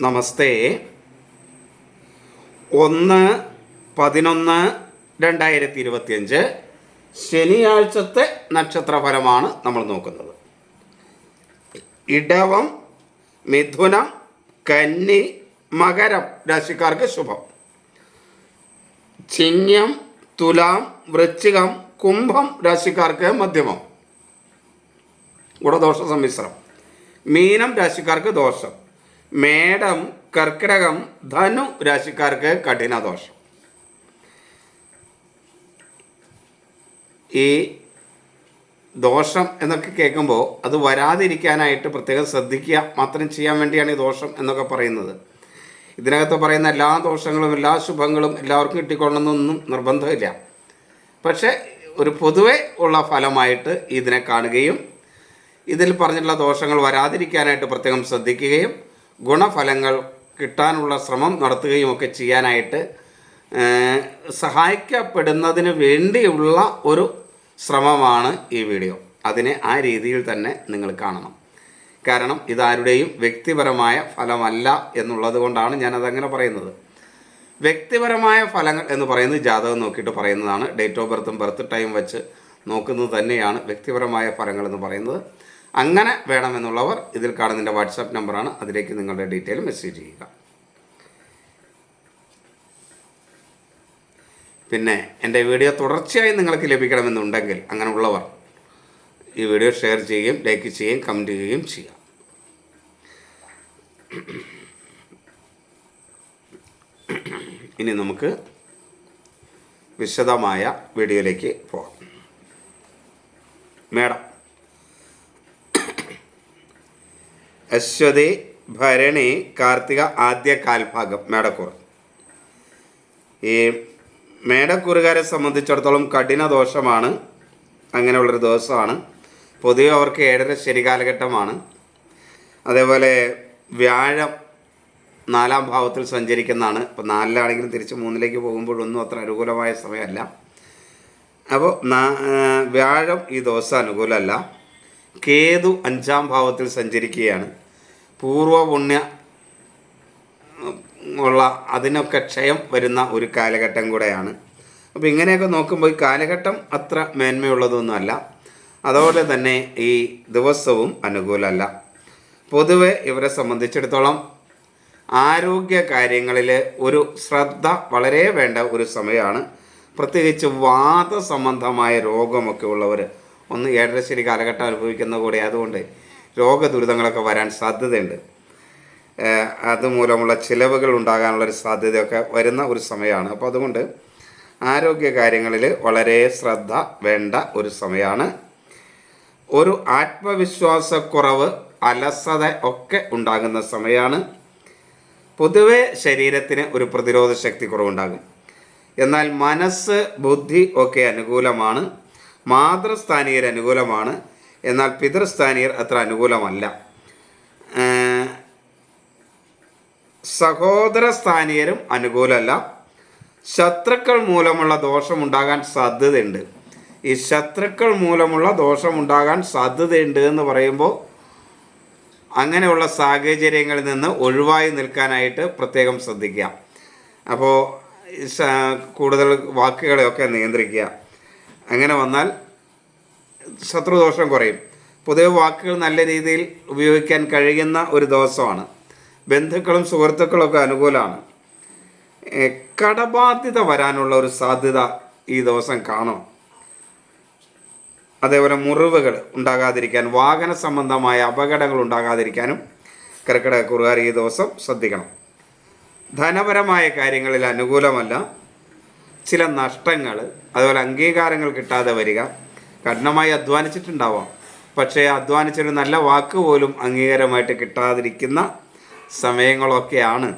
നമസ്തേ. ഒന്ന് പതിനൊന്ന് രണ്ടായിരത്തി ഇരുപത്തിയഞ്ച് ശനിയാഴ്ചത്തെ നക്ഷത്രഫലമാണ് നമ്മൾ നോക്കുന്നത്. ഇടവം മിഥുനം കന്നി മകരം രാശിക്കാർക്ക് ശുഭം. ചിങ്ങം തുലാം വൃശ്ചികം കുംഭം രാശിക്കാർക്ക് മധ്യമം. ഗുണദോഷ സമ്മിശ്രം. മീനം രാശിക്കാർക്ക് ദോഷം. മേടം കർക്കിടകം ധനു രാശിക്കാർക്ക് കഠിനദോഷം ഈ ദോഷം എന്നൊക്കെ കേൾക്കുമ്പോൾ അത് വരാതിരിക്കാനായിട്ട് പ്രത്യേകം ശ്രദ്ധിക്കുക മാത്രം ചെയ്യാൻ വേണ്ടിയാണ് ഈ ദോഷം എന്നൊക്കെ പറയുന്നത്. ഇതിനകത്ത് പറയുന്ന എല്ലാ ദോഷങ്ങളും എല്ലാ ശുഭങ്ങളും എല്ലാവർക്കും കിട്ടിക്കൊള്ളണമെന്നൊന്നും നിർബന്ധമില്ല. പക്ഷേ ഒരു പൊതുവെ ഉള്ള ഫലമായിട്ട് ഇതിനെ കാണുകയും ഇതിൽ പറഞ്ഞിട്ടുള്ള ദോഷങ്ങൾ വരാതിരിക്കാനായിട്ട് പ്രത്യേകം ശ്രദ്ധിക്കുകയും ഗുണഫലങ്ങൾ കിട്ടാനുള്ള ശ്രമം നടത്തുകയും ഒക്കെ ചെയ്യാനായിട്ട് സഹായിക്കപ്പെടുന്നതിന് വേണ്ടിയുള്ള ഒരു ശ്രമമാണ് ഈ വീഡിയോ. അതിനെ ആ രീതിയിൽ തന്നെ നിങ്ങൾ കാണണം. കാരണം ഇതാരുടെയും വ്യക്തിപരമായ ഫലമല്ല എന്നുള്ളത് കൊണ്ടാണ് ഞാനതങ്ങനെ പറയുന്നത്. വ്യക്തിപരമായ ഫലങ്ങൾ എന്ന് പറയുന്നത് ജാതകം നോക്കിയിട്ട് പറയുന്നതാണ്. ഡേറ്റ് ഓഫ് ബർത്തും ബർത്ത് ടൈം വെച്ച് നോക്കുന്നത് തന്നെയാണ് വ്യക്തിപരമായ ഫലങ്ങൾ എന്ന് പറയുന്നത്. അങ്ങനെ വേണമെന്നുള്ളവർ ഇതിൽ കാണുന്നതിന്റെ വാട്സാപ്പ് നമ്പറാണ്. അതിലേക്ക് നിങ്ങളുടെ ഡീറ്റെയിൽ മെസ്സേജ് ചെയ്യുക. പിന്നെ എന്റെ വീഡിയോ തുടർച്ചയായി നിങ്ങൾക്ക് ലഭിക്കണമെന്നുണ്ടെങ്കിൽ അങ്ങനെയുള്ളവർ ഈ വീഡിയോ ഷെയർ ചെയ്യുകയും ലൈക്ക് ചെയ്യുകയും കമന്റ് ചെയ്യുകയും ചെയ്യാം. ഇനി നമുക്ക് വിശദമായ വീഡിയോയിലേക്ക് പോകാം. മേഡം അശ്വതി ഭരണി കാർത്തിക ആദ്യ കാൽഭാഗം മേടക്കൂർ. ഈ മേടക്കൂറുകാരെ സംബന്ധിച്ചിടത്തോളം കഠിന ദോഷമാണ്. അങ്ങനെയുള്ളൊരു ദിവസമാണ് പൊതുവെ അവർക്ക് ഏഴര ശരി കാലഘട്ടമാണ്. അതേപോലെ വ്യാഴം നാലാം ഭാവത്തിൽ സഞ്ചരിക്കുന്നതാണ്. ഇപ്പോൾ നാലിലാണെങ്കിലും തിരിച്ച് മൂന്നിലേക്ക് പോകുമ്പോഴൊന്നും അത്ര അനുകൂലമായ സമയമല്ല. അപ്പോൾ വ്യാഴം ഈ ദിവസം അനുകൂലമല്ല കേതു അഞ്ചാം ഭാവത്തിൽ സഞ്ചരിക്കുകയാണ്. പൂർവ പുണ്യ ഉള്ള അതിനൊക്കെ ക്ഷയം വരുന്ന ഒരു കാലഘട്ടം കൂടെയാണ്. അപ്പോൾ ഇങ്ങനെയൊക്കെ നോക്കുമ്പോൾ ഈ കാലഘട്ടം അത്ര മേന്മയുള്ളതൊന്നുമല്ല. അതുപോലെ തന്നെ ഈ ദിവസവും അനുകൂലമല്ല. പൊതുവെ ഇവരെ സംബന്ധിച്ചിടത്തോളം ആരോഗ്യ കാര്യങ്ങളിൽ ഒരു ശ്രദ്ധ വളരെ വേണ്ട ഒരു സമയമാണ്. പ്രത്യേകിച്ച് വാദസംബന്ധമായ രോഗമൊക്കെ ഉള്ളവർ ഒന്ന് ഏഴരശ്ശേരി കാലഘട്ടം അനുഭവിക്കുന്ന കൂടെ അതുകൊണ്ട് രോഗദുരിതങ്ങളൊക്കെ വരാൻ സാധ്യതയുണ്ട്. അതുമൂലമുള്ള ചിലവുകൾ ഉണ്ടാകാനുള്ളൊരു സാധ്യതയൊക്കെ വരുന്ന ഒരു സമയമാണ്. അപ്പോൾ അതുകൊണ്ട് ആരോഗ്യ കാര്യങ്ങളിൽ വളരെ ശ്രദ്ധ വേണ്ട ഒരു സമയമാണ്. ഒരു ആത്മവിശ്വാസക്കുറവ് അലസത ഒക്കെ ഉണ്ടാകുന്ന സമയമാണ്. പൊതുവെ ശരീരത്തിന് ഒരു പ്രതിരോധ ശക്തി കുറവുണ്ടാകും. എന്നാൽ മനസ്സ് ബുദ്ധി ഒക്കെ അനുകൂലമാണ്. മാതൃസ്ഥാനീയർ അനുകൂലമാണ്. എന്നാൽ പിതൃസ്ഥാനീയർ അത്ര അനുകൂലമല്ല. സഹോദരസ്ഥാനീയരും സഹോദര സ്ഥാനീയരും അനുകൂലമല്ല. ശത്രുക്കൾ മൂലമുള്ള ദോഷമുണ്ടാകാൻ സാധ്യതയുണ്ട്. ഈ ശത്രുക്കൾ മൂലമുള്ള ദോഷമുണ്ടാകാൻ സാധ്യതയുണ്ട് എന്ന് പറയുമ്പോൾ അങ്ങനെയുള്ള സാഹചര്യങ്ങളിൽ നിന്ന് ഒഴിവായി നിൽക്കാനായിട്ട് പ്രത്യേകം ശ്രദ്ധിക്കുക. അപ്പോൾ കൂടുതൽ വാക്കുകളെയൊക്കെ നിയന്ത്രിക്കുക. അങ്ങനെ വന്നാൽ ശത്രുദോഷം കുറയും. പൊതുവെ വാക്കുകൾ നല്ല രീതിയിൽ ഉപയോഗിക്കാൻ കഴിയുന്ന ഒരു ദിവസമാണ്. ബന്ധുക്കളും സുഹൃത്തുക്കളൊക്കെ അനുകൂലമാണ്. കടബാധ്യത വരാനുള്ള ഒരു സാധ്യത ഈ ദിവസം കാണും. അതേപോലെ മുറിവുകൾ ഉണ്ടാകാതിരിക്കാൻ വാഹന സംബന്ധമായ അപകടങ്ങൾ ഉണ്ടാകാതിരിക്കാനും കർക്കിടക കുറുകാർ ഈ ദിവസം ശ്രദ്ധിക്കണം. ധനപരമായ കാര്യങ്ങളിൽ അനുകൂലമല്ല. ചില നഷ്ടങ്ങൾ അതുപോലെ അംഗീകാരങ്ങൾ കിട്ടാതെ വരിക കഠിനമായി അധ്വാനിച്ചിട്ടുണ്ടാവാം. പക്ഷേ അധ്വാനിച്ചൊരു നല്ല വാക്ക് പോലും അംഗീകാരമായിട്ട് കിട്ടാതിരിക്കുന്ന സമയങ്ങളൊക്കെയാണ്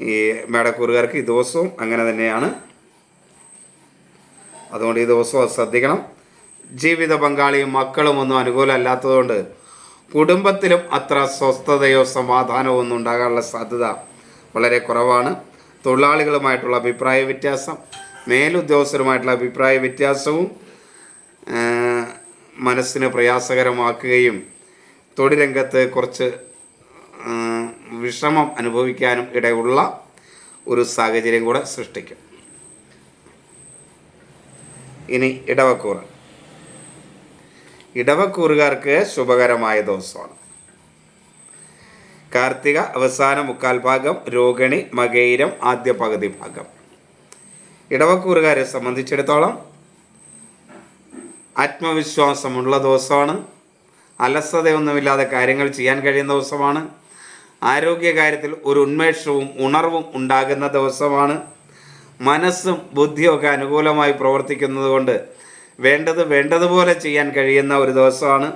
ഈ മേടക്കൂറുകാർക്ക് ഈ ദിവസവും അങ്ങനെ തന്നെയാണ്. അതുകൊണ്ട് ഈ ദിവസവും ശ്രദ്ധിക്കണം. ജീവിത പങ്കാളിയും മക്കളും ഒന്നും അനുകൂലമല്ലാത്തതുകൊണ്ട് കുടുംബത്തിലും അത്ര സ്വസ്ഥതയോ സമാധാനമോ ഒന്നും ഉണ്ടാകാനുള്ള സാധ്യത വളരെ കുറവാണ്. തൊഴിലാളികളുമായിട്ടുള്ള അഭിപ്രായ വ്യത്യാസം മേലുദ്യോഗസ്ഥരുമായിട്ടുള്ള അഭിപ്രായ വ്യത്യാസവും മനസ്സിന് പ്രയാസകരമാക്കുകയും തൊഴിൽ രംഗത്ത് കുറച്ച് വിഷമം അനുഭവിക്കാനും ഇടയുള്ള ഒരു സാഹചര്യം കൂടെ സൃഷ്ടിക്കും. ഇനി ഇടവക്കൂറ്. ഇടവക്കൂറുകാർക്ക് ശുഭകരമായ ദിവസമാണ്. കാർത്തിക അവസാന മുക്കാൽ ഭാഗം രോഹിണി മകൈരം ആദ്യ പകുതി ഭാഗം. ഇടവക്കൂറുകാരെ സംബന്ധിച്ചിടത്തോളം ആത്മവിശ്വാസമുള്ള ദിവസമാണ്. അലസതയൊന്നുമില്ലാതെ കാര്യങ്ങൾ ചെയ്യാൻ കഴിയുന്ന ദിവസമാണ്. ആരോഗ്യകാര്യത്തിൽ ഒരു ഉന്മേഷവും ഉണർവും ഉണ്ടാകുന്ന ദിവസമാണ്. മനസ്സും ബുദ്ധിയൊക്കെ അനുകൂലമായി പ്രവർത്തിക്കുന്നത് കൊണ്ട് വേണ്ടത് വേണ്ടതുപോലെ ചെയ്യാൻ കഴിയുന്ന ഒരു ദിവസമാണ്.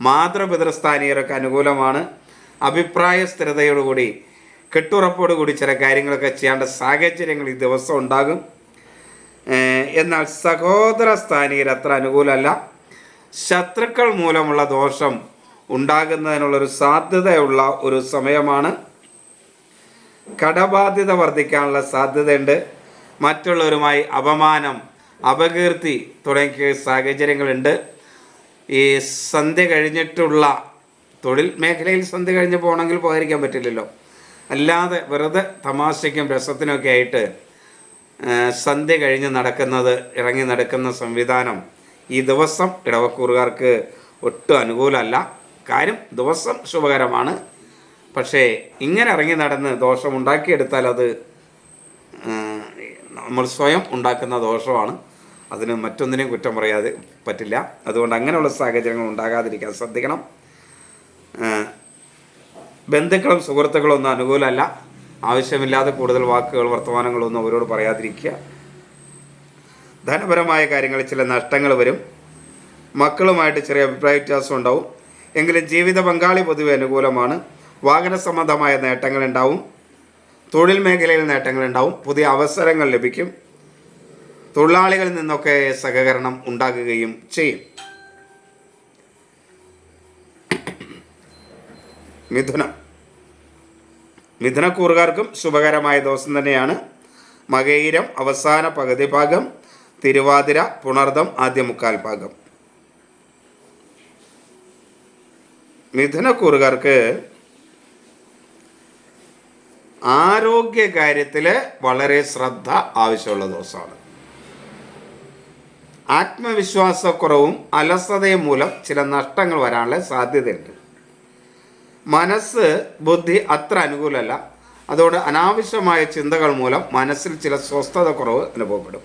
മാതൃപിതൃസ്ഥാനീയരൊക്കെ അനുകൂലമാണ്. അഭിപ്രായ സ്ഥിരതയോടുകൂടി കെട്ടുറപ്പോടുകൂടി ചില കാര്യങ്ങളൊക്കെ ചെയ്യേണ്ട സാഹചര്യങ്ങൾ ഈ ദിവസം ഉണ്ടാകും. എന്നാൽ സഹോദര സ്ഥാനീയർ അത്ര അനുകൂലമല്ല. ശത്രുക്കൾ മൂലമുള്ള ദോഷം ഉണ്ടാകുന്നതിനുള്ളൊരു സാധ്യതയുള്ള ഒരു സമയമാണ്. കടബാധ്യത വർദ്ധിക്കാനുള്ള സാധ്യതയുണ്ട്. മറ്റുള്ളവരുമായി അപമാനം അപകീർത്തി തുടങ്ങിയ സാഹചര്യങ്ങളുണ്ട്. ഈ സന്ധ്യ കഴിഞ്ഞിട്ടുള്ള തൊഴിൽ മേഖലയിൽ സന്ധ്യ കഴിഞ്ഞ് പോകണമെങ്കിൽ പോകാതിരിക്കാൻ പറ്റില്ലല്ലോ. അല്ലാതെ വെറുതെ തമാശയ്ക്കും രസത്തിനൊക്കെ ആയിട്ട് സന്ധ്യ കഴിഞ്ഞ് നടക്കുന്നത് ഇറങ്ങി നടക്കുന്ന സംവിധാനം ഈ ദിവസം ഇടവക്കൂറുകാർക്ക് ഒട്ടും അനുകൂലമല്ല. കാര്യം ദിവസം ശുഭകരമാണ്. പക്ഷേ ഇങ്ങനെ ഇറങ്ങി നടന്ന് ദോഷം ഉണ്ടാക്കിയെടുത്താൽ അത് നമ്മൾ സ്വയം ഉണ്ടാക്കുന്ന ദോഷമാണ്. അതിന് മറ്റൊന്നിനെയും കുറ്റം പറയാതെ പറ്റില്ല. അതുകൊണ്ട് അങ്ങനെയുള്ള സാഹചര്യങ്ങൾ ഉണ്ടാകാതിരിക്കാൻ ശ്രദ്ധിക്കണം. ബന്ധുക്കളും സുഹൃത്തുക്കളും ഒന്നും അനുകൂലമല്ല. ആവശ്യമില്ലാതെ കൂടുതൽ വാക്കുകൾ വർത്തമാനങ്ങളൊന്നും അവരോട് പറയാതിരിക്കുക. ധനപരമായ കാര്യങ്ങളിൽ ചില നഷ്ടങ്ങൾ വരും. മക്കളുമായിട്ട് ചെറിയ അഭിപ്രായ വ്യത്യാസം ഉണ്ടാവും. എങ്കിലും ജീവിത പങ്കാളി പൊതുവെ അനുകൂലമാണ്. വാഹന സംബന്ധമായ നേട്ടങ്ങൾ ഉണ്ടാവും. തൊഴിൽ മേഖലയിൽ നേട്ടങ്ങൾ ഉണ്ടാവും. പുതിയ അവസരങ്ങൾ ലഭിക്കും. തൊഴിലാളികളിൽ നിന്നൊക്കെ സഹകരണം ഉണ്ടാകുകയും ചെയ്യും. മിഥുനം. മിഥുനക്കൂറുകാർക്കും ശുഭകരമായ ദിവസം തന്നെയാണ്. മകയിരം അവസാന പകുതി ഭാഗം തിരുവാതിര പുണർദം ആദ്യ മുക്കാൽ ഭാഗം. മിഥുനക്കൂറുകാർക്ക് ആരോഗ്യ കാര്യത്തിൽ വളരെ ശ്രദ്ധ ആവശ്യമുള്ള ദിവസമാണ്. ആത്മവിശ്വാസക്കുറവും അലസതയും മൂലം ചില നഷ്ടങ്ങൾ വരാനുള്ള സാധ്യതയുണ്ട്. മനസ്സ് ബുദ്ധി അത്ര അനുകൂലമല്ല. അതുകൊണ്ട് അനാവശ്യമായ ചിന്തകൾ മൂലം മനസ്സിൽ ചില സ്വസ്ഥത കുറവ് അനുഭവപ്പെടും.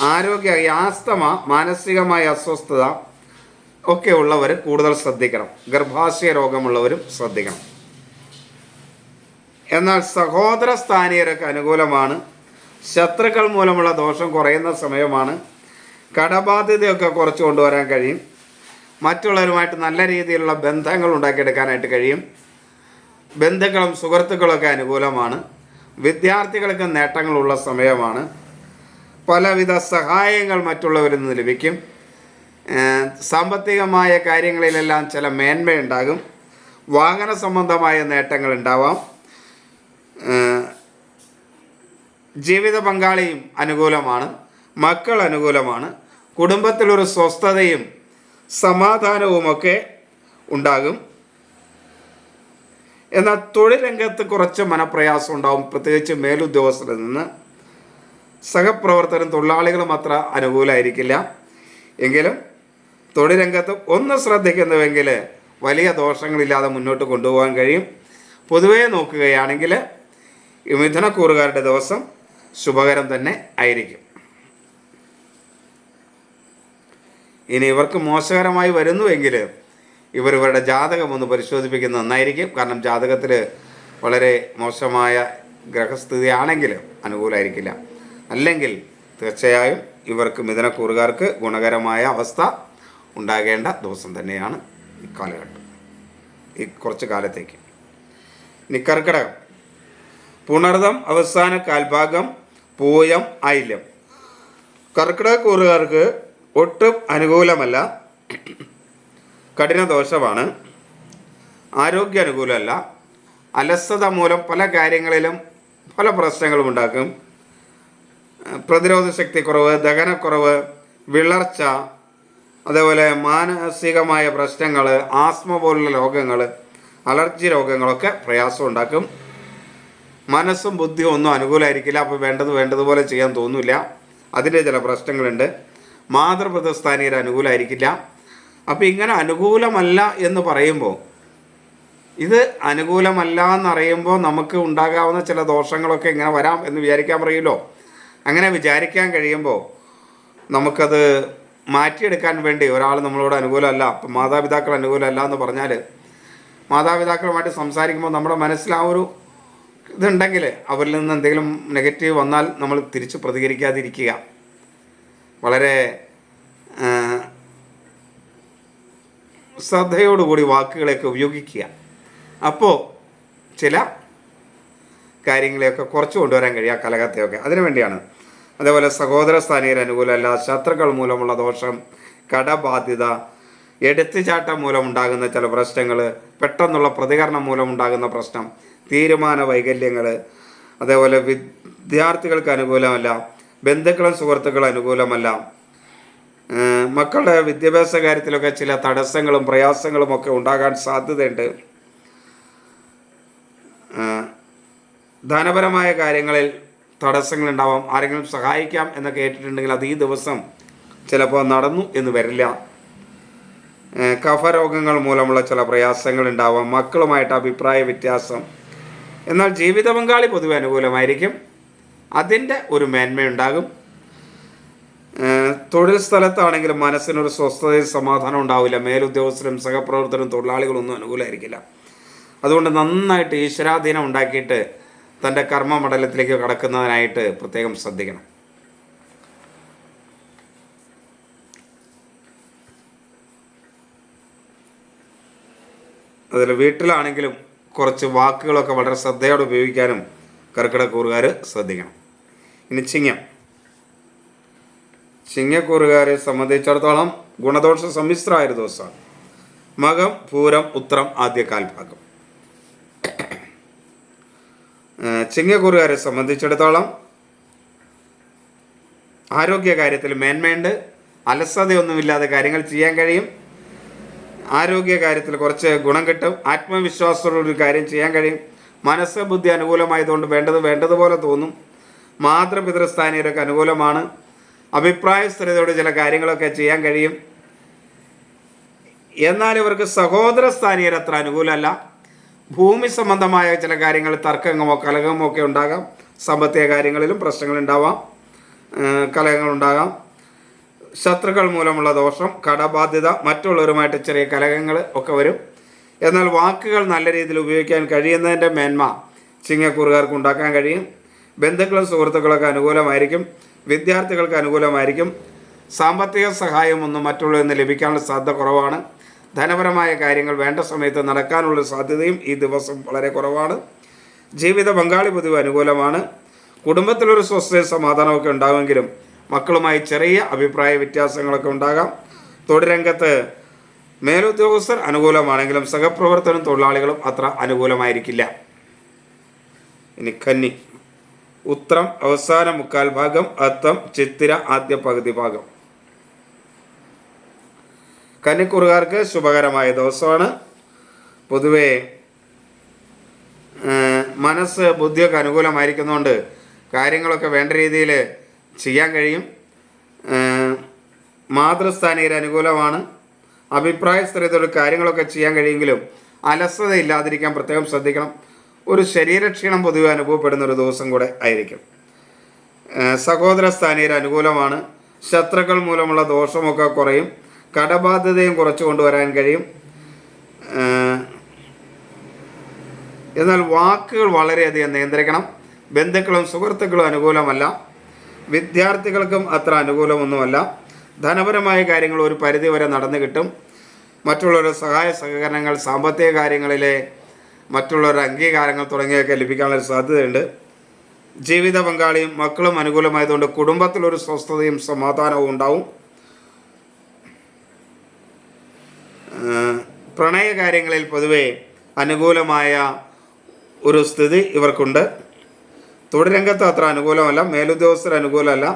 ആരോഗ്യ ആസ്തമ മാനസികമായ അസ്വസ്ഥത ഒക്കെ ഉള്ളവർ കൂടുതൽ ശ്രദ്ധിക്കണം. ഗർഭാശയ രോഗമുള്ളവരും ശ്രദ്ധിക്കണം. എന്നാൽ സഹോദര സ്ഥാനീയർക്ക് അനുകൂലമാണ്. ശത്രുക്കൾ മൂലമുള്ള ദോഷം കുറയുന്ന സമയമാണ്. കടബാധ്യതയൊക്കെ കുറച്ച് കൊണ്ടുവരാൻ കഴിയും. മറ്റുള്ളവരുമായിട്ട് നല്ല രീതിയിലുള്ള ബന്ധങ്ങൾ ഉണ്ടാക്കിയെടുക്കാനായിട്ട് കഴിയും. ബന്ധുക്കളും സുഹൃത്തുക്കളൊക്കെ അനുകൂലമാണ്. വിദ്യാർത്ഥികൾക്ക് നേട്ടങ്ങളുള്ള സമയമാണ്. പലവിധ സഹായങ്ങൾ മറ്റുള്ളവരിൽ നിന്ന് ലഭിക്കും. സാമ്പത്തികമായ കാര്യങ്ങളിലെല്ലാം ചില മേന്മയുണ്ടാകും. വാഹന സംബന്ധമായ നേട്ടങ്ങൾ ഉണ്ടാവാം. ജീവിത പങ്കാളിയും അനുകൂലമാണ്. മക്കൾ അനുകൂലമാണ്. കുടുംബത്തിലൊരു സ്വസ്ഥതയും സമാധാനവുമൊക്കെ ഉണ്ടാകും. എന്നാൽ തൊഴിൽ രംഗത്ത് കുറച്ച് മനപ്രയാസം ഉണ്ടാവും. പ്രത്യേകിച്ച് മേലുദ്യോഗസ്ഥരിൽ നിന്ന് സഹപ്രവർത്തകരും തൊഴിലാളികളും അത്ര അനുകൂലമായിരിക്കില്ല എങ്കിലും തൊഴിൽ രംഗത്ത് ഒന്ന് ശ്രദ്ധിക്കുന്നുവെങ്കിൽ വലിയ ദോഷങ്ങളില്ലാതെ മുന്നോട്ട് കൊണ്ടുപോകാൻ കഴിയും. പൊതുവേ നോക്കുകയാണെങ്കിൽ മിഥുനക്കൂറുകാരുടെ ദിവസം ശുഭകരം തന്നെ ആയിരിക്കും. ഇനി ഇവർക്ക് മോശകരമായി വരുന്നുവെങ്കിൽ ഇവർ ഇവരുടെ ജാതകം ഒന്ന് പരിശോധിപ്പിക്കുന്നത് നന്നായിരിക്കും. കാരണം ജാതകത്തിൽ വളരെ മോശമായ ഗ്രഹസ്ഥിതി ആണെങ്കിൽ അനുകൂലമായിരിക്കില്ല അല്ലെങ്കിൽ തീർച്ചയായും ഇവർക്ക് മിഥുനക്കൂറുകാർക്ക് ഗുണകരമായ അവസ്ഥ ഉണ്ടാകേണ്ട ദിവസം തന്നെയാണ് ഈ കാലഘട്ടം. ഈ കുറച്ച് കാലത്തേക്ക്. ഇനി കർക്കിടകം. പുണർദം അവസാന കാൽഭാഗം പൂയം ആയില്യം കർക്കിടകക്കൂറുകാർക്ക് ഒട്ടും അനുകൂലമല്ല. കഠിന ദോഷമാണ് ആരോഗ്യ അനുകൂലമല്ല അലസത മൂലം പല കാര്യങ്ങളിലും പല പ്രശ്നങ്ങളും ഉണ്ടാക്കും. പ്രതിരോധ ശക്തി കുറവ് ദഹനക്കുറവ് വിളർച്ച അതേപോലെ മാനസികമായ പ്രശ്നങ്ങൾ ആസ്മ പോലുള്ള രോഗങ്ങൾ അലർജി രോഗങ്ങളൊക്കെ പ്രയാസം ഉണ്ടാക്കും. മനസ്സും ബുദ്ധിയും ഒന്നും അനുകൂലമായിരിക്കില്ല. അപ്പോൾ വേണ്ടത് വേണ്ടതുപോലെ ചെയ്യാൻ തോന്നില്ല. അതിന്റെ ചില പ്രശ്നങ്ങളുണ്ട്. മാതൃപ്രതസ്ഥാനീയർ അനുകൂലമായിരിക്കില്ല അപ്പോൾ ഇങ്ങനെ അനുകൂലമല്ല എന്ന് പറയുമ്പോൾ ഇത് അനുകൂലമല്ല എന്നറിയുമ്പോൾ നമുക്ക് ഉണ്ടാകാവുന്ന ചില ദോഷങ്ങളൊക്കെ ഇങ്ങനെ വരാം എന്ന് വിചാരിക്കാൻ പറയുമല്ലോ അങ്ങനെ വിചാരിക്കാൻ കഴിയുമ്പോൾ നമുക്കത് മാറ്റിയെടുക്കാൻ വേണ്ടി ഒരാൾ നമ്മളോട് അനുകൂലമല്ല അപ്പം മാതാപിതാക്കൾ അനുകൂലമല്ല എന്ന് പറഞ്ഞാൽ മാതാപിതാക്കളുമായിട്ട് സംസാരിക്കുമ്പോൾ നമ്മുടെ മനസ്സിൽ ആ ഒരു ഇതുണ്ടെങ്കിൽ അവരിൽ നിന്ന് എന്തെങ്കിലും നെഗറ്റീവ് വന്നാൽ നമ്മൾ തിരിച്ച് പ്രതികരിക്കാതിരിക്കുക. വളരെ ശ്രദ്ധയോടുകൂടി വാക്കുകളെയൊക്കെ ഉപയോഗിക്കുക. അപ്പോൾ ചില കാര്യങ്ങളെയൊക്കെ കുറച്ച് കൊണ്ടുവരാൻ കഴിയുക കലഹത്തെയൊക്കെ അതിനു വേണ്ടിയാണ്. അതേപോലെ സഹോദര സ്ഥാനീയർ അനുകൂലമല്ല ശത്രുക്കൾ മൂലമുള്ള ദോഷം കടബാധ്യത എടുത്തുചാട്ടം മൂലമുണ്ടാകുന്ന ചില പ്രശ്നങ്ങൾ പെട്ടെന്നുള്ള പ്രതികരണം മൂലമുണ്ടാകുന്ന പ്രശ്നം തീരുമാന വൈകല്യങ്ങൾ അതേപോലെ വിദ്യാർത്ഥികൾക്ക് അനുകൂലമല്ല ബന്ധുക്കളും സുഹൃത്തുക്കളും അനുകൂലമല്ല. മക്കളുടെ വിദ്യാഭ്യാസ കാര്യത്തിലൊക്കെ ചില തടസ്സങ്ങളും പ്രയാസങ്ങളും ഒക്കെ ഉണ്ടാകാൻ സാധ്യതയുണ്ട്. ധനപരമായ കാര്യങ്ങളിൽ തടസ്സങ്ങൾ ഉണ്ടാവാം ആരെങ്കിലും സഹായിക്കാം എന്നൊക്കെ കേട്ടിട്ടുണ്ടെങ്കിൽ അത് ഈ ദിവസം ചിലപ്പോൾ നടന്നു എന്ന് വരില്ല. കഫരോഗങ്ങൾ മൂലമുള്ള ചില പ്രയാസങ്ങൾ ഉണ്ടാവാം മക്കളുമായിട്ട് അഭിപ്രായ വ്യത്യാസം. എന്നാൽ ജീവിത പങ്കാളി പൊതുവെ അനുകൂലമായിരിക്കും. അതിന്റെ ഒരു മേന്മയുണ്ടാകും. തൊഴിൽ സ്ഥലത്താണെങ്കിലും മനസ്സിനൊരു സ്വസ്ഥതയും സമാധാനം ഉണ്ടാവില്ല. മേലുദ്യോഗസ്ഥരും സഹപ്രവർത്തകരും തൊഴിലാളികളൊന്നും അനുകൂലമായിരിക്കില്ല. അതുകൊണ്ട് നന്നായിട്ട് ഈശ്വരാധീനം ഉണ്ടാക്കിയിട്ട് തന്റെ കർമ്മമണ്ഡലത്തിലേക്ക് കടക്കുന്നതിനായിട്ട് പ്രത്യേകം ശ്രദ്ധിക്കണം. അതിൽ വീട്ടിലാണെങ്കിലും കുറച്ച് വാക്കുകളൊക്കെ വളരെ ശ്രദ്ധയോടെ ഉപയോഗിക്കാനും കർക്കിടക്കൂറുകാർ ശ്രദ്ധിക്കണം. ഇനി ചിങ്ങം. ചിങ്ങക്കൂറുകാരെ സംബന്ധിച്ചിടത്തോളം ഗുണദോഷ സമ്മിശ്രമായ ദിവസമാണ്. മകം പൂരം ഉത്രം ആദ്യ കാൽഭാഗം. ചിങ്ങക്കൂറുകാരെ സംബന്ധിച്ചിടത്തോളം ആരോഗ്യ കാര്യത്തിൽ മേന്മയുണ്ട്. അലസതയൊന്നുമില്ലാതെ കാര്യങ്ങൾ ചെയ്യാൻ കഴിയും. ആരോഗ്യ കാര്യത്തിൽ കുറച്ച് ഗുണം കിട്ടും. ആത്മവിശ്വാസത്തോടെ ഒരു കാര്യം ചെയ്യാൻ കഴിയും. മനസ്സ് ബുദ്ധി അനുകൂലമായതുകൊണ്ട് വേണ്ടത് വേണ്ടതുപോലെ തോന്നും. മാതൃപിതൃസ്ഥാനീയരൊക്കെ അനുകൂലമാണ്. അഭിപ്രായ സ്ഥിരതയോട് ചില കാര്യങ്ങളൊക്കെ ചെയ്യാൻ കഴിയും. എന്നാൽ ഇവർക്ക് സഹോദര സ്ഥാനീയർ അത്ര അനുകൂലമല്ല. ഭൂമി സംബന്ധമായ ചില കാര്യങ്ങൾ തർക്കങ്ങളോ കലഹമോ ഒക്കെ ഉണ്ടാകാം. സാമ്പത്തിക കാര്യങ്ങളിലും പ്രശ്നങ്ങൾ ഉണ്ടാവാം. കലഹങ്ങൾ ഉണ്ടാകാം. ശത്രുക്കൾ മൂലമുള്ള ദോഷം കടബാധ്യത മറ്റുള്ളവരുമായിട്ട് ചെറിയ കലഹങ്ങൾ ഒക്കെ വരും. എന്നാൽ വാക്കുകൾ നല്ല രീതിയിൽ ഉപയോഗിക്കാൻ കഴിയുന്നതിന്റെ മേന്മ ചിങ്ങക്കൂറുകാർക്ക് ഉണ്ടാക്കാൻ കഴിയും. ബന്ധുക്കളും സുഹൃത്തുക്കളൊക്കെ അനുകൂലമായിരിക്കും. വിദ്യാർത്ഥികൾക്ക് അനുകൂലമായിരിക്കും. സാമ്പത്തിക സഹായമൊന്നും മറ്റുള്ളവരിൽ നിന്ന് ലഭിക്കാനുള്ള സാധ്യത കുറവാണ്. ധനപരമായ കാര്യങ്ങൾ വേണ്ട സമയത്ത് നടക്കാനുള്ള സാധ്യതയും ഈ ദിവസം വളരെ കുറവാണ്. ജീവിത പങ്കാളി പൊതുവ് അനുകൂലമാണ്. കുടുംബത്തിലൊരു സ്വസ്ഥയും സമാധാനമൊക്കെ ഉണ്ടാകുമെങ്കിലും മക്കളുമായി ചെറിയ അഭിപ്രായ വ്യത്യാസങ്ങളൊക്കെ ഉണ്ടാകാം. തൊഴിലരംഗത്ത് മേലുദ്യോഗസ്ഥർ അനുകൂലമാണെങ്കിലും സഹപ്രവർത്തനം തൊഴിലാളികളും അത്ര അനുകൂലമായിരിക്കില്ല. ഇനി കന്നി. ഉത്രം അവസാന മുക്കാൽ ഭാഗം അത്തം ചിത്തിര ആദ്യ പകുതി ഭാഗം. കന്നിക്കുറുകാർക്ക് ശുഭകരമായ ദിവസമാണ്. പൊതുവേ മനസ്സ് ബുദ്ധിയൊക്കെ അനുകൂലമായിരിക്കുന്നതുകൊണ്ട് കാര്യങ്ങളൊക്കെ വേണ്ട രീതിയിൽ ചെയ്യാൻ കഴിയും. മാതൃസ്ഥാനീയർ അനുകൂലമാണ്. അഭിപ്രായ സ്ഥിരതയോട് കാര്യങ്ങളൊക്കെ ചെയ്യാൻ കഴിയുമെങ്കിലും അലസത ഇല്ലാതിരിക്കാൻ പ്രത്യേകം ശ്രദ്ധിക്കണം. ഒരു ശരീരക്ഷീണം പൊതുവെ അനുഭവപ്പെടുന്ന ഒരു ദിവസം കൂടെ ആയിരിക്കും. സഹോദര സ്ഥാനീയർ അനുകൂലമാണ്. ശത്രുക്കൾ മൂലമുള്ള ദോഷമൊക്കെ കുറയും. കടബാധ്യതയും കുറച്ചു കൊണ്ടുവരാൻ കഴിയും. എന്നാൽ വാക്കുകൾ വളരെയധികം നിയന്ത്രിക്കണം. ബന്ധുക്കളും സുഹൃത്തുക്കളും അനുകൂലമല്ല. വിദ്യാർത്ഥികൾക്കും അത്ര അനുകൂലമൊന്നുമല്ല. ധനപരമായ കാര്യങ്ങൾ ഒരു പരിധി വരെ നടന്നു കിട്ടും. മറ്റുള്ളവരുടെ സഹായ സഹകരണങ്ങൾ സാമ്പത്തിക കാര്യങ്ങളിലെ മറ്റുള്ളവരുടെ അംഗീകാരങ്ങൾ തുടങ്ങിയൊക്കെ ലഭിക്കാനുള്ള സാധ്യതയുണ്ട്. ജീവിത പങ്കാളിയും മക്കളും അനുകൂലമായതുകൊണ്ട് കുടുംബത്തിലൊരു സ്വസ്ഥതയും സമാധാനവും ഉണ്ടാവും. പ്രണയ കാര്യങ്ങളിൽ പൊതുവെ അനുകൂലമായ ഒരു സ്ഥിതി ഇവർക്കുണ്ട്. തൊഴിലരംഗത്ത് അത്ര അനുകൂലമല്ല മേലുദ്യോഗസ്ഥർ അനുകൂലമല്ല.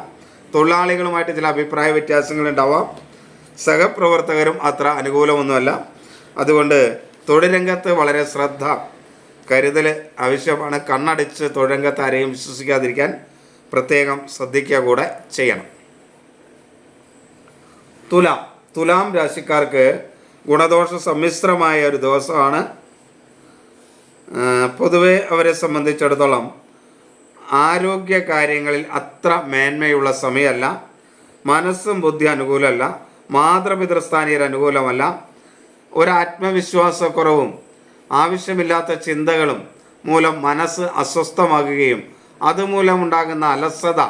തൊഴിലാളികളുമായിട്ട് ചില അഭിപ്രായ വ്യത്യാസങ്ങൾ ഉണ്ടാവാം. സഹപ്രവർത്തകരും അത്ര അനുകൂലമൊന്നുമല്ല. അതുകൊണ്ട് തൊഴിൽ രംഗത്ത് വളരെ ശ്രദ്ധ കരുതൽ ആവശ്യമാണ്. കണ്ണടച്ച് തൊഴിൽ രംഗത്ത് ആരെയും വിശ്വസിക്കാതിരിക്കാൻ പ്രത്യേകം ശ്രദ്ധിക്കുക കൂടെ ചെയ്യണം. തുലാം. തുലാം രാശിക്കാർക്ക് ഗുണദോഷ സമ്മിശ്രമായ ഒരു ദിവസമാണ്. പൊതുവെ അവരെ സംബന്ധിച്ചിടത്തോളം ആരോഗ്യ കാര്യങ്ങളിൽ അത്ര മേന്മയുള്ള സമയമല്ല. മനസ്സും ബുദ്ധി അനുകൂലമല്ല. മാതൃപിതൃസ്ഥാനീയർ അനുകൂലമല്ല. ഒരാത്മവിശ്വാസക്കുറവും ആവശ്യമില്ലാത്ത ചിന്തകളും മൂലം മനസ്സ് അസ്വസ്ഥമാകുകയും അതുമൂലമുണ്ടാകുന്ന അലസത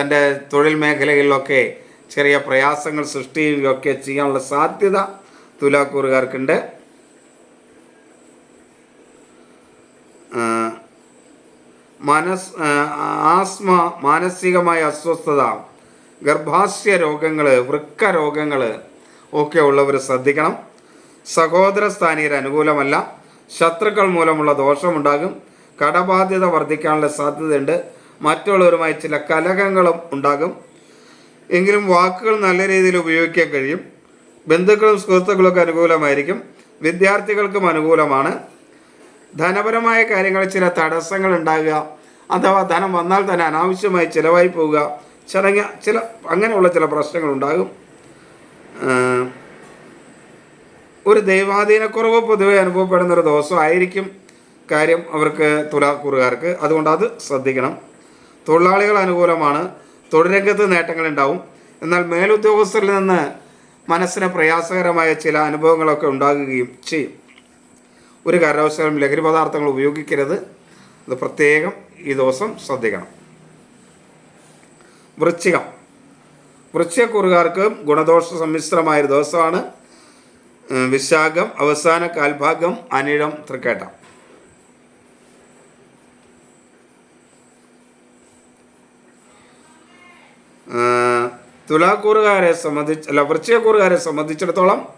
തന്റെ തൊഴിൽ മേഖലകളിലൊക്കെ ചെറിയ പ്രയാസങ്ങൾ സൃഷ്ടിക്കുകയൊക്കെ ചെയ്യാനുള്ള സാധ്യത തുലാക്കൂറുകാർക്കുണ്ട്. മനസ് ആസ്മ മാനസികമായ അസ്വസ്ഥത ഗർഭാശയ രോഗങ്ങൾ വൃക്ക രോഗങ്ങൾ ഒക്കെ ഉള്ളവർ ശ്രദ്ധിക്കണം. സഹോദര സ്ഥാനീയർ അനുകൂലമല്ല. ശത്രുക്കൾ മൂലമുള്ള ദോഷമുണ്ടാകും. കടബാധ്യത വർദ്ധിക്കാനുള്ള സാധ്യതയുണ്ട്. മറ്റുള്ളവരുമായി ചില കലഹങ്ങളും ഉണ്ടാകും. എങ്കിലും വാക്കുകൾ നല്ല രീതിയിൽ ഉപയോഗിക്കാൻ കഴിയും. ബന്ധുക്കളും സുഹൃത്തുക്കളൊക്കെ അനുകൂലമായിരിക്കും. വിദ്യാർത്ഥികൾക്കും അനുകൂലമാണ്. ധനപരമായ കാര്യങ്ങളിൽ ചില തടസ്സങ്ങൾ ഉണ്ടാകുക. അഥവാ ധനം വന്നാൽ തന്നെ അനാവശ്യമായി ചിലവായി പോവുക. ചില ചില അങ്ങനെയുള്ള ചില പ്രശ്നങ്ങൾ ഉണ്ടാകും. ഒരു ദൈവാധീനക്കുറവ് പൊതുവെ അനുഭവപ്പെടുന്ന ഒരു ദിവസമായിരിക്കും കാര്യം അവർക്ക് തുലാക്കൂറുകാർക്ക്. അതുകൊണ്ട് അത് ശ്രദ്ധിക്കണം. തൊഴിലാളികൾ അനുകൂലമാണ്. തൊഴിലരംഗത്ത് നേട്ടങ്ങൾ ഉണ്ടാവും. എന്നാൽ മേലുദ്യോഗസ്ഥരിൽ നിന്ന് മനസ്സിന് പ്രയാസകരമായ ചില അനുഭവങ്ങളൊക്കെ ഉണ്ടാകുകയും ചെയ്യും. ഒരു കാരണവശാലും ലഹരി പദാർത്ഥങ്ങൾ ഉപയോഗിക്കരുത്. അത് പ്രത്യേകം ഈ ദിവസം ശ്രദ്ധിക്കണം. വൃശ്ചികം. വൃശ്ചികക്കുറുകാർക്ക് ഗുണദോഷ സമ്മിശ്രമായ ഒരു ദിവസമാണ്. വിശാഖം അവസാന കാൽഭാഗം അനിഴം തൃക്കേട്ട. തുലാക്കൂറുകാരെ സംബന്ധിച്ച് അല്ല വൃശ്ചികക്കൂറുകാരെ സംബന്ധിച്ചിടത്തോളം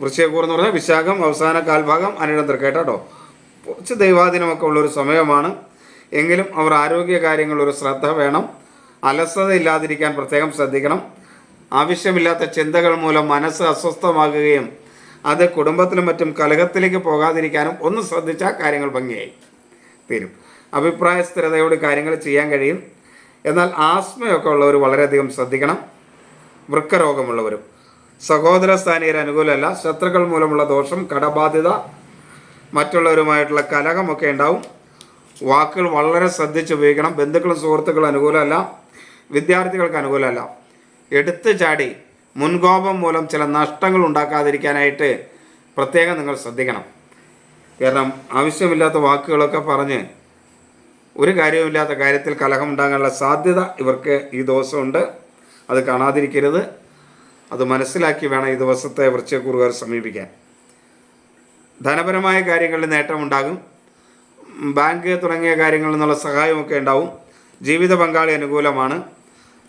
വൃശ്ചികക്കൂർ എന്ന് പറഞ്ഞാൽ വിശാഖം അവസാന കാൽഭാഗം അനിടം തൃക്കേട്ട കേട്ടോ? കുറച്ച് ദൈവാധീനമൊക്കെ ഉള്ളൊരു സമയമാണ്. എങ്കിലും അവർ ആരോഗ്യ കാര്യങ്ങളിൽ ഒരു ശ്രദ്ധ വേണം. അലസത ഇല്ലാതിരിക്കാൻ പ്രത്യേകം ശ്രദ്ധിക്കണം. ആവശ്യമില്ലാത്ത ചിന്തകൾ മൂലം മനസ്സ് അസ്വസ്ഥമാകുകയും അത് കുടുംബത്തിലും മറ്റും കലഹത്തിലേക്ക് പോകാതിരിക്കാനും ഒന്ന് ശ്രദ്ധിച്ചാൽ കാര്യങ്ങൾ ഭംഗിയായി തീരും. അഭിപ്രായ സ്ഥിരതയോട് കാര്യങ്ങൾ ചെയ്യാൻ കഴിയും. എന്നാൽ ആസ്മയൊക്കെ ഉള്ളവർ വളരെയധികം ശ്രദ്ധിക്കണം. വൃക്കരോഗമുള്ളവരും. സഹോദര സ്ഥാനീയർ അനുകൂലമല്ല. ശത്രുക്കൾ മൂലമുള്ള ദോഷം കടബാധ്യത മറ്റുള്ളവരുമായിട്ടുള്ള കലഹമൊക്കെ ഉണ്ടാവും. വാക്കുകൾ വളരെ ശ്രദ്ധിച്ച് ഉപയോഗിക്കണം. ബന്ധുക്കളും സുഹൃത്തുക്കളും അനുകൂലമല്ല. വിദ്യാർത്ഥികൾക്ക് അനുകൂലമല്ല. എടുത്തു ചാടി മുൻകോപം മൂലം ചില നഷ്ടങ്ങൾ ഉണ്ടാക്കാതിരിക്കാനായിട്ട് പ്രത്യേകം നിങ്ങൾ ശ്രദ്ധിക്കണം. കാരണം ആവശ്യമില്ലാത്ത വാക്കുകളൊക്കെ പറഞ്ഞ് ഒരു കാര്യവുമില്ലാത്ത കാര്യത്തിൽ കലഹം ഉണ്ടാകാനുള്ള സാധ്യത ഇവർക്ക് ഈ ദിവസമുണ്ട്. അത് കാണാതിരിക്കരുത്. അത് മനസ്സിലാക്കി വേണം ഈ ദിവസത്തെ വൃശ്ചക്കുറുകാർ സമീപിക്കാൻ. ധനപരമായ കാര്യങ്ങളിൽ നേട്ടമുണ്ടാകും. ബാങ്ക് തുടങ്ങിയ കാര്യങ്ങളിൽ നിന്നുള്ള സഹായമൊക്കെ ഉണ്ടാവും. ജീവിത പങ്കാളി അനുകൂലമാണ്.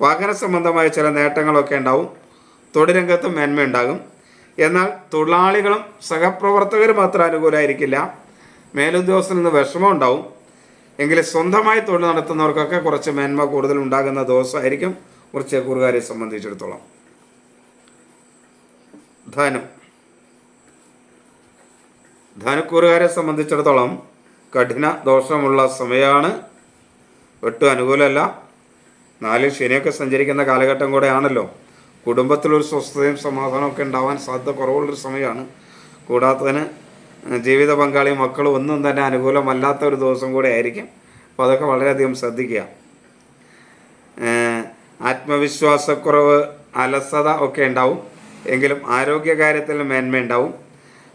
വാഹന സംബന്ധമായ ചില നേട്ടങ്ങളൊക്കെ ഉണ്ടാവും. തൊഴിലംഗത്തും മേന്മയുണ്ടാകും. എന്നാൽ തൊഴിലാളികളും സഹപ്രവർത്തകരും മാത്രം അനുകൂലമായിരിക്കില്ല മേലുദ്യോഗസ്ഥരിൽ നിന്ന് വിഷമം ഉണ്ടാവും. എങ്കിലും സ്വന്തമായി തൊഴിൽ നടത്തുന്നവർക്കൊക്കെ കുറച്ച് മേന്മ കൂടുതൽ ഉണ്ടാകുന്ന ദിവസമായിരിക്കും കുറച്ച് കൂറുകാരെ സംബന്ധിച്ചിടത്തോളം. ധനം. ധനക്കൂറുകാരെ സംബന്ധിച്ചിടത്തോളം കഠിന ദോഷമുള്ള സമയമാണ് ഒട്ടും അനുകൂലമല്ല. നാലിൽ ശനിയൊക്കെ സഞ്ചരിക്കുന്ന കാലഘട്ടം കൂടെ ആണല്ലോ കുടുംബത്തിലൊരു സ്വസ്ഥതയും സമാധാനമൊക്കെ ഉണ്ടാവാൻ സാധ്യത കുറവുള്ളൊരു സമയമാണ് കൂടാത്തതിന് ജീവിത പങ്കാളി മക്കളും ഒന്നും തന്നെ അനുകൂലമല്ലാത്ത ഒരു ദിവസം കൂടെ ആയിരിക്കും. അപ്പോൾ അതൊക്കെ വളരെയധികം ശ്രദ്ധിക്കുക. ആത്മവിശ്വാസക്കുറവ് അലസത ഒക്കെ ഉണ്ടാവും. എങ്കിലും ആരോഗ്യകാര്യത്തിൽ മേന്മയുണ്ടാവും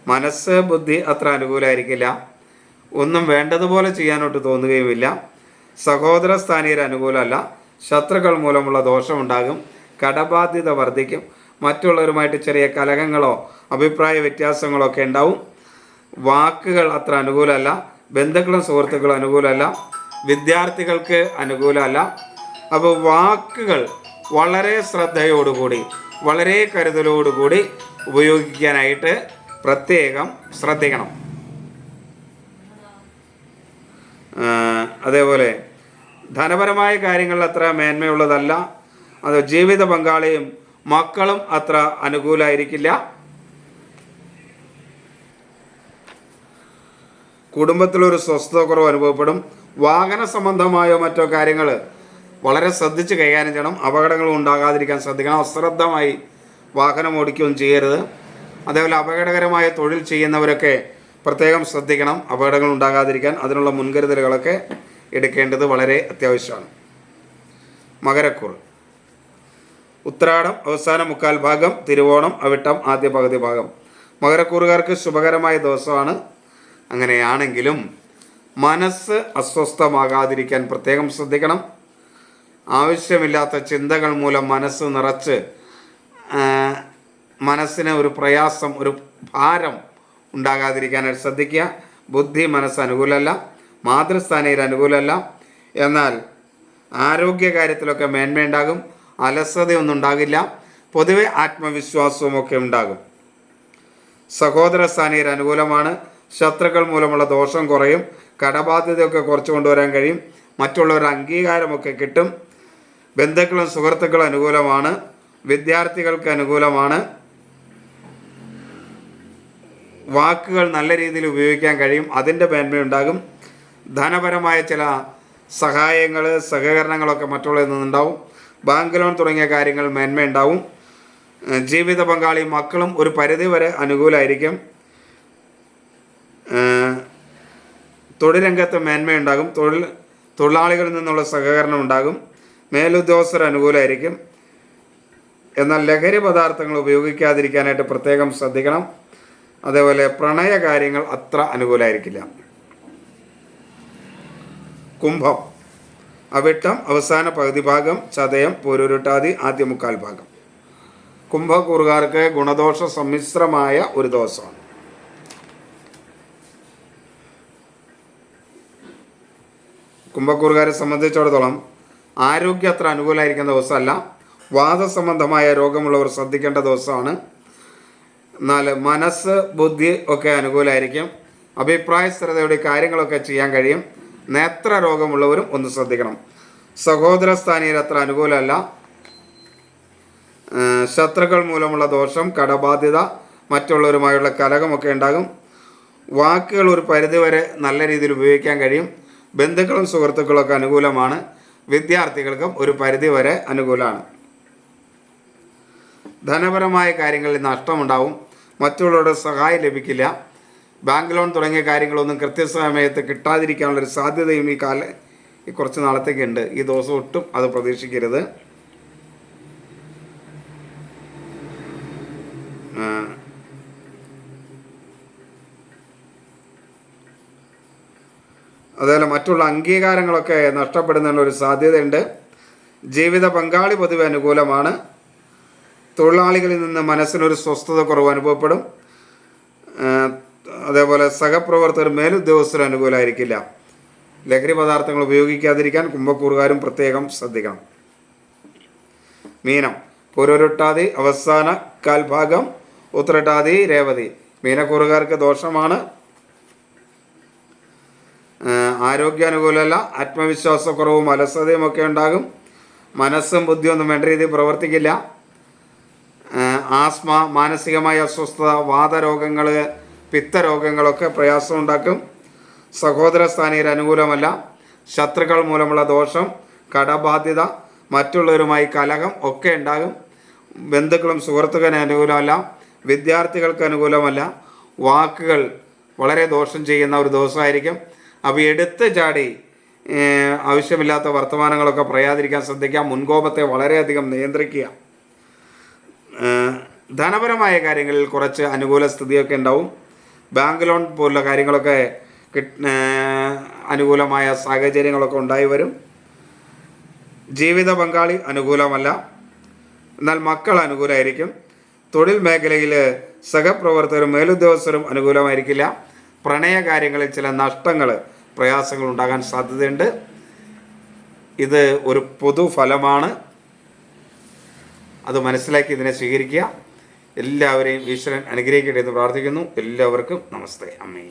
മനസ്സ് ബുദ്ധി അത്ര അനുകൂലമായിരിക്കില്ല ഒന്നും വേണ്ടതുപോലെ ചെയ്യാനോട്ട് തോന്നുകയുമില്ല. സഹോദര സ്ഥാനീയർ അനുകൂലമല്ല. ശത്രുക്കൾ മൂലമുള്ള ദോഷമുണ്ടാകും കടബാധ്യത വർദ്ധിക്കും. മറ്റുള്ളവരുമായിട്ട് ചെറിയ കലഹങ്ങളോ അഭിപ്രായ വ്യത്യാസങ്ങളോ ഒക്കെ ഉണ്ടാവും. വാക്കുകൾ അത്ര അനുകൂലമല്ല. ബന്ധുക്കളും സുഹൃത്തുക്കളും അനുകൂലമല്ല. വിദ്യാർത്ഥികൾക്ക് അനുകൂലമല്ല. അപ്പോൾ വാക്കുകൾ വളരെ ശ്രദ്ധയോടുകൂടി വളരെ കരുതലോടുകൂടി ഉപയോഗിക്കാനായിട്ട് പ്രത്യേകം ശ്രദ്ധിക്കണം. അതേപോലെ ധനപരമായ കാര്യങ്ങളിൽ അത്ര മേന്മയുള്ളതല്ല. അത് ജീവിത പങ്കാളിയും മക്കളും അത്ര അനുകൂലമായിരിക്കില്ല കുടുംബത്തിലൊരു സ്വസ്ഥത കുറവ് അനുഭവപ്പെടും. വാഹന സംബന്ധമായോ മറ്റോ കാര്യങ്ങൾ വളരെ ശ്രദ്ധിച്ച് കൈകാര്യം ചെയ്യണം. അപകടങ്ങൾ ഉണ്ടാകാതിരിക്കാൻ ശ്രദ്ധിക്കണം. അശ്രദ്ധമായി വാഹനം ഓടിക്കുകയും ചെയ്യരുത്. അതേപോലെ അപകടകരമായ തൊഴിൽ ചെയ്യുന്നവരൊക്കെ പ്രത്യേകം ശ്രദ്ധിക്കണം. അപകടങ്ങൾ ഉണ്ടാകാതിരിക്കാൻ അതിനുള്ള മുൻകരുതലുകളൊക്കെ എടുക്കേണ്ടത് വളരെ അത്യാവശ്യമാണ്. മകരക്കൂർ. ഉത്രാടം അവസാന മുക്കാൽ ഭാഗം തിരുവോണം അവിട്ടം ആദ്യ പകുതി ഭാഗം. മകരക്കൂറുകാർക്ക് ശുഭകരമായ ദിവസമാണ്. അങ്ങനെയാണെങ്കിലും മനസ്സ് അസ്വസ്ഥമാകാതിരിക്കാൻ പ്രത്യേകം ശ്രദ്ധിക്കണം. ആവശ്യമില്ലാത്ത ചിന്തകൾ മൂലം മനസ്സ് നിറച്ച് മനസ്സിന് ഒരു പ്രയാസം ഒരു ഭാരം ഉണ്ടാകാതിരിക്കാനായിട്ട് ശ്രദ്ധിക്കുക. ബുദ്ധി മനസ്സ് അനുകൂലമല്ല മാതൃസ്ഥാനയിൽ അനുകൂലമല്ല. എന്നാൽ ആരോഗ്യകാര്യത്തിലൊക്കെ മേന്മയുണ്ടാകും അലസതയൊന്നും ഉണ്ടാകില്ല പൊതുവെ ആത്മവിശ്വാസവും ഒക്കെ ഉണ്ടാകും. സഹോദര സ്ഥാനീയർ അനുകൂലമാണ് ശത്രുക്കൾ മൂലമുള്ള ദോഷം കുറയും കടബാധ്യതയൊക്കെ കുറച്ച് കൊണ്ടുവരാൻ കഴിയും മറ്റുള്ളവരുടെ അംഗീകാരമൊക്കെ കിട്ടും. ബന്ധുക്കളും സുഹൃത്തുക്കളും അനുകൂലമാണ്. വിദ്യാർത്ഥികൾക്ക് അനുകൂലമാണ്. വാക്കുകൾ നല്ല രീതിയിൽ ഉപയോഗിക്കാൻ കഴിയും. അതിന്റെ മേന്മയുണ്ടാകും. ധനപരമായ ചില സഹായങ്ങൾ സഹകരണങ്ങളൊക്കെ മറ്റുള്ളവരിൽ നിന്നുണ്ടാവും. ബാങ്ക് ലോൺ തുടങ്ങിയ കാര്യങ്ങൾ മേന്മയുണ്ടാവും. ജീവിത പങ്കാളി മക്കളും ഒരു പരിധി വരെ അനുകൂലമായിരിക്കും തൊഴിലംഗത്ത് മേന്മയുണ്ടാകും. തൊഴിൽ തൊഴിലാളികളിൽ നിന്നുള്ള സഹകരണം ഉണ്ടാകും. മേലുദ്യോഗസ്ഥർ അനുകൂലമായിരിക്കും എന്നാൽ ലഹരി പദാർത്ഥങ്ങൾ ഉപയോഗിക്കാതിരിക്കാനായിട്ട് പ്രത്യേകം ശ്രദ്ധിക്കണം. അതേപോലെ പ്രണയ കാര്യങ്ങൾ അത്ര അനുകൂലമായിരിക്കില്ല കുംഭം. അവിട്ടം അവസാന പകുതി ഭാഗം ചതയം പൊരുരുട്ടാതി ആദ്യ മുക്കാൽ ഭാഗം. കുംഭക്കൂറുകാർക്ക് ഗുണദോഷ സമ്മിശ്രമായ ഒരു ദോഷമാണ് കുംഭക്കൂറുകാരെ സംബന്ധിച്ചിടത്തോളം ആരോഗ്യം അത്ര അനുകൂലമായിരിക്കുന്ന ദിവസമല്ല. വാദസംബന്ധമായ രോഗമുള്ളവർ ശ്രദ്ധിക്കേണ്ട ദിവസമാണ്. എന്നാൽ മനസ്സ് ബുദ്ധി ഒക്കെ അനുകൂലമായിരിക്കും അഭിപ്രായ സ്ഥിരതയോടെ കാര്യങ്ങളൊക്കെ ചെയ്യാൻ കഴിയും. നേത്ര രോഗമുള്ളവരും ഒന്ന് ശ്രദ്ധിക്കണം. സഹോദര സ്ഥാനീയർ അത്ര അനുകൂലമല്ല. ശത്രുക്കൾ മൂലമുള്ള ദോഷം കടബാധ്യത മറ്റുള്ളവരുമായുള്ള കലകമൊക്കെ ഉണ്ടാകും. വാക്കുകൾ ഒരു പരിധിവരെ നല്ല രീതിയിൽ ഉപയോഗിക്കാൻ കഴിയും. ബന്ധുക്കളും സുഹൃത്തുക്കളൊക്കെ അനുകൂലമാണ്. വിദ്യാർത്ഥികൾക്കും ഒരു പരിധിവരെ അനുകൂലമാണ്. ധനപരമായ കാര്യങ്ങളിൽ നഷ്ടമുണ്ടാവും. മറ്റുള്ളവരുടെ സഹായം ലഭിക്കില്ല. ബാങ്ക് ലോൺ തുടങ്ങിയ കാര്യങ്ങളൊന്നും കൃത്യസമയത്ത് കിട്ടാതിരിക്കാനുള്ളൊരു സാധ്യതയും ഈ കാല ഈ കുറച്ച് നാളത്തേക്കുണ്ട്. ഈ ദിവസം ഒട്ടും അത് പ്രതീക്ഷിക്കരുത്. അതുപോലെ മറ്റുള്ള അംഗീകാരങ്ങളൊക്കെ നഷ്ടപ്പെടുന്നതിനുള്ള ഒരു സാധ്യതയുണ്ട്. ജീവിത പങ്കാളി പൊതുവെ അനുകൂലമാണ്. തൊഴിലാളികളിൽ നിന്ന് മനസ്സിനൊരു സ്വസ്ഥത കുറവ് അനുഭവപ്പെടും. അതേപോലെ സഹപ്രവർത്തകർ മേലുദ്യോഗസ്ഥർ അനുകൂലമായിരിക്കില്ല ലഹരി പദാർത്ഥങ്ങൾ ഉപയോഗിക്കാതിരിക്കാൻ കുംഭക്കൂറുകാരും പ്രത്യേകം ശ്രദ്ധിക്കണം. മീനം. പൂരൊരുട്ടാതി അവസാന കാൽഭാഗം ഉത്തരട്ടാതി രേവതി. മീനക്കൂറുകാർക്ക് ദോഷമാണ്. ആരോഗ്യാനുകൂലമല്ല ആത്മവിശ്വാസക്കുറവും അലസതയും ഒക്കെ ഉണ്ടാകും. മനസ്സും ബുദ്ധിയൊന്നും വേണ്ട രീതിയിൽ പ്രവർത്തിക്കില്ല. ആസ്മ മാനസികമായ അസ്വസ്ഥത വാതരോഗങ്ങൾ പിത്തരോഗങ്ങളൊക്കെ പ്രയാസം ഉണ്ടാക്കും സഹോദര സ്ഥാനീയർ അനുകൂലമല്ല. ശത്രുക്കൾ മൂലമുള്ള ദോഷം കടബാധ്യത മറ്റുള്ളവരുമായി കലഹം ഒക്കെ ഉണ്ടാകും. ബന്ധുക്കളും സുഹൃത്തുക്കളും അനുകൂലമല്ല. വിദ്യാർത്ഥികൾക്ക് അനുകൂലമല്ല. വാക്കുകൾ വളരെ ദോഷം ചെയ്യുന്ന ഒരു ദിവസമായിരിക്കും. അപ്പോൾ എടുത്ത് ചാടി ആവശ്യമില്ലാത്ത വർത്തമാനങ്ങളൊക്കെ പറയാതിരിക്കാൻ ശ്രദ്ധിക്കുക മുൻകോപത്തെ വളരെയധികം നിയന്ത്രിക്കുക. ധനപരമായ കാര്യങ്ങളിൽ കുറച്ച് അനുകൂല സ്ഥിതിയൊക്കെ ഉണ്ടാവും. ബാങ്ക് ലോൺ പോലുള്ള കാര്യങ്ങളൊക്കെ അനുകൂലമായ സാഹചര്യങ്ങളൊക്കെ ഉണ്ടായി വരും. ജീവിത പങ്കാളി അനുകൂലമല്ല. എന്നാൽ മക്കൾ അനുകൂലമായിരിക്കും. തൊഴിൽ മേഖലയിൽ സഹപ്രവർത്തകരും മേലുദ്യോഗസ്ഥരും അനുകൂലമായിരിക്കില്ല. പ്രണയ കാര്യങ്ങളിൽ ചില നഷ്ടങ്ങൾ പ്രയാസങ്ങൾ ഉണ്ടാകാൻ സാധ്യതയുണ്ട്. ഇത് ഒരു പൊതുഫലമാണ്. അത് മനസ്സിലാക്കി ഇതിനെ സ്വീകരിക്കുക. എല്ലാവരെയും ഈശ്വരൻ അനുഗ്രഹിക്കട്ടെ എന്ന് പ്രാർത്ഥിക്കുന്നു. എല്ലാവർക്കും നമസ്തേ. അമ്മേ.